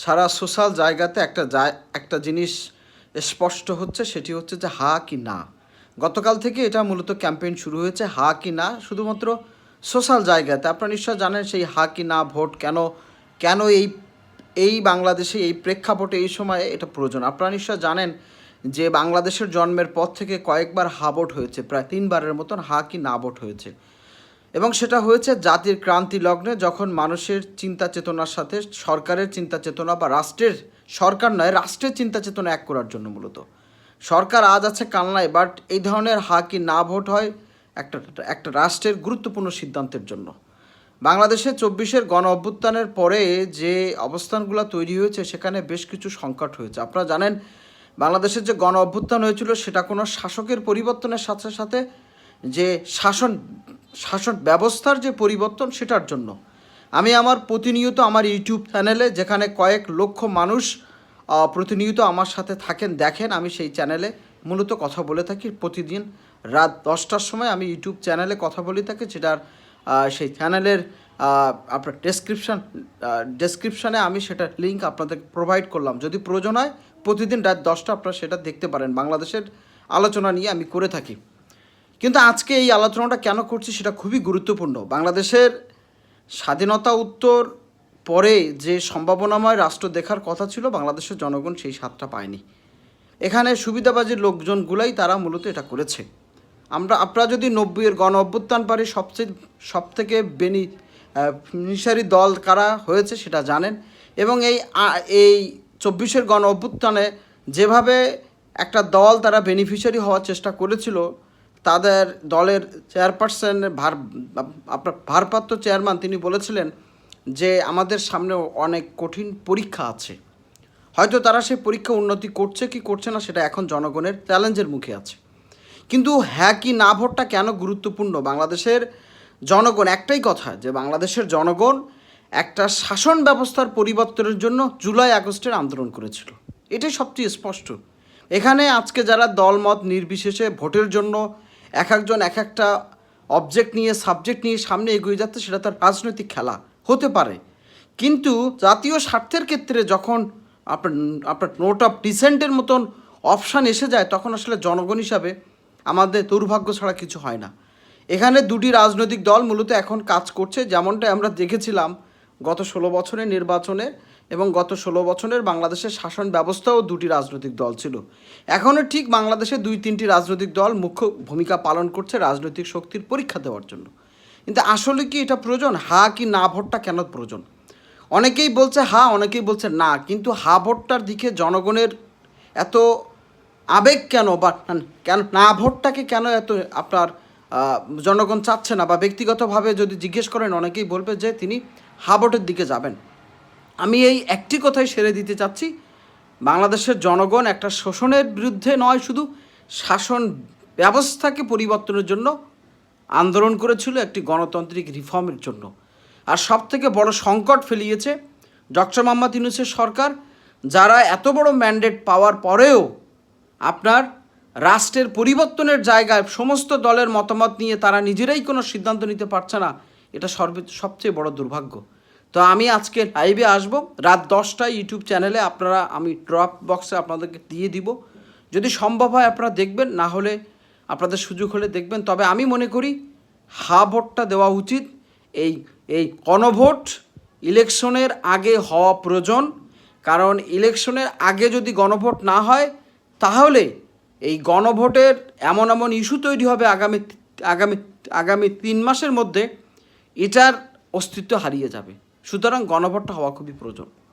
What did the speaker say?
সারা social জায়গাতে একটা একটা জিনিস স্পষ্ট হচ্ছে, সেটি হচ্ছে যে হা কি না। গতকাল থেকে এটা মূলত ক্যাম্পেইন শুরু হয়েছে, হা কি না, শুধুমাত্র সোশ্যাল জায়গাতে। আপনারা নিশ্চয় জানেন সেই হা কি না ভোট কেন কেন এই এই বাংলাদেশে এই প্রেক্ষাপটে এই সময়ে এটা প্রয়োজন। আপনারা নিশ্চয় জানেন যে বাংলাদেশের জন্মের পর থেকে কয়েকবার হা ভোট হয়েছে, প্রায় তিনবারের মতন হা কি না ভোট হয়েছে। এবং সেটা হয়েছে জাতির ক্রান্তি লগ্নে যখন মানুষের চিন্তা চেতনার সাথে সরকারের চিন্তা চেতনা বা রাষ্ট্রের সরকার নয়, রাষ্ট্রের চিন্তা চেতনা এক করার জন্য মূলত। সরকার আজ আছে কালনায় বাট এই ধরনের হা কি না ভোট হয় একটা একটা রাষ্ট্রের গুরুত্বপূর্ণ সিদ্ধান্তের জন্য। বাংলাদেশে চব্বিশের গণ অভ্যুত্থানের পরে যে অবস্থানগুলো তৈরি হয়েছে, সেখানে বেশ কিছু সংকট হয়েছে। আপনারা জানেন, বাংলাদেশের যে গণ অভ্যুত্থান হয়েছিল, সেটা কোনো শাসকের পরিবর্তনের সাথে সাথে যে শাসন শাসন ব্যবস্থার যে পরিবর্তন সেটার জন্য। আমি আমার প্রতিনিয়ত আমার ইউটিউব চ্যানেলে যেখানে কয়েক লক্ষ মানুষ প্রতিনিয়ত আমার সাথে থাকেন, দেখেন, আমি সেই চ্যানেলে মূলত কথা বলে থাকি। প্রতিদিন রাত দশটার সময় আমি ইউটিউব চ্যানেলে কথা বলে থাকি, যেটার সেই চ্যানেলের আপনার ডেসক্রিপশান ডেসক্রিপশানে আমি সেটার লিঙ্ক আপনাদের প্রোভাইড করলাম। যদি প্রয়োজন হয়, প্রতিদিন রাত দশটা আপনারা সেটা দেখতে পারেন। বাংলাদেশের আলোচনা নিয়ে আমি করে থাকি। কিন্তু আজকে এই আলোচনাটা কেন করছি সেটা খুবই গুরুত্বপূর্ণ। বাংলাদেশের স্বাধীনতা উত্তর পরে যে সম্ভাবনাময় রাষ্ট্র দেখার কথা ছিল, বাংলাদেশের জনগণ সেই স্বাদটা পায়নি। এখানে সুবিধাবাজীর লোকজনগুলাই তারা মূলত এটা করেছে। আমরা, আপনারা যদি নব্বইয়ের গণ অভ্যুত্থান পারি, সবচেয়ে সব থেকে বেনি নিশারি দল কারা হয়েছে সেটা জানেন। এবং এই এই চব্বিশের গণ অভ্যুত্থানে যেভাবে একটা দল তারা বেনিফিশিয়ারি হওয়ার চেষ্টা করেছিল তাদের দলের চেয়ারপারসন ভার, আপনার ভারপ্রাপ্ত চেয়ারম্যান তিনি বলেছিলেন যে আমাদের সামনে অনেক কঠিন পরীক্ষা আছে। হয়তো তারা সেই পরীক্ষা উন্নতি করছে কি করছে না সেটা এখন জনগণের চ্যালেঞ্জের মুখে আছে। কিন্তু হ্যাঁ কি না ভোটটা কেন গুরুত্বপূর্ণ? বাংলাদেশের জনগণ, একটাই কথা যে বাংলাদেশের জনগণ একটা শাসন ব্যবস্থার পরিবর্তনের জন্য জুলাই আগস্টের আন্দোলন করেছিল। এটাই সবচেয়ে স্পষ্ট। এখানে আজকে যারা দলমত নির্বিশেষে ভোটের জন্য এক একজন এক একটা অবজেক্ট নিয়ে সাবজেক্ট নিয়ে সামনে এগিয়ে যাচ্ছে, সেটা তার রাজনৈতিক খেলা। হতে পারে। কিন্তু জাতীয় স্বার্থের ক্ষেত্রে যখন আপনার আপনার নোট অফ ডিসেন্টের মতন অপশান এসে যায়, তখন আসলে জনগণ হিসাবে আমাদের দুর্ভাগ্য ছাড়া কিছু হয় না। এখানে দুটি রাজনৈতিক দল মূলত এখন কাজ করছে। যেমনটা আমরা দেখেছিলাম গত ষোলো বছরের নির্বাচনে এবং গত ষোলো বছরের বাংলাদেশের শাসন ব্যবস্থাও দুটি রাজনৈতিক দল ছিল। এখনও ঠিক বাংলাদেশে দুই তিনটি রাজনৈতিক দল মুখ্য ভূমিকা পালন করছে রাজনৈতিক শক্তির পরীক্ষা দেওয়ার জন্য। কিন্তু আসলে কি এটা প্রয়োজন? হা কি না ভোটটা কেন প্রয়োজন? অনেকেই বলছে হা, অনেকেই বলছে না। কিন্তু হা ভোটটার দিকে জনগণের এত আবেগ কেন বা কেন না ভোটটাকে কেন এত আপনার জনগণ চাচ্ছে না? বা ব্যক্তিগতভাবে যদি জিজ্ঞেস করেন, অনেকেই বলবে যে তিনি হা ভোটের দিকে যাবেন। আমি এই একটি কথাই সেরে দিতে চাচ্ছি। বাংলাদেশের জনগণ একটা শোষণের বিরুদ্ধে নয়, শুধু শাসন ব্যবস্থাকে পরিবর্তনের জন্য আন্দোলন করেছিল একটি গণতান্ত্রিক রিফর্মের জন্য। আর সব থেকে বড় সংকট ফেলিয়েছে ডক্টর মোহাম্মদ ইউনুসের সরকার, যারা এত বড় ম্যান্ডেট পাওয়ার পরেও আপনার রাষ্ট্রের পরিবর্তনের জায়গায় সমস্ত দলের মতামত নিয়ে তারা নিজেরাই কোনো সিদ্ধান্ত নিতে পারছে না, এটা সর্বে, সবচেয়ে বড় দুর্ভাগ্য। তো আমি আজকে লাইভে আসব। রাত দশটায় ইউটিউব চ্যানেলে আপনারা, আমি ড্রপ বক্সে আপনাদেরকে দিয়ে দিব। যদি সম্ভব হয় আপনারা দেখবেন, না হলে আপনাদের সুযোগ হলে দেখবেন। তবে আমি মনে করি, হা ভোটটা দেওয়া উচিত। এই এই গণভোট ইলেকশনের আগে হওয়া প্রয়োজন। কারণ ইলেকশনের আগে যদি গণভোট না হয়, তাহলে এই গণভোটের এমন এমন ইস্যু তৈরি হবে আগামী আগামী আগামী তিন মাসের মধ্যে। এটার অস্তিত্ব হারিয়ে যাবে। সুতরাং গণভোটটা হওয়া খুবই প্রয়োজন।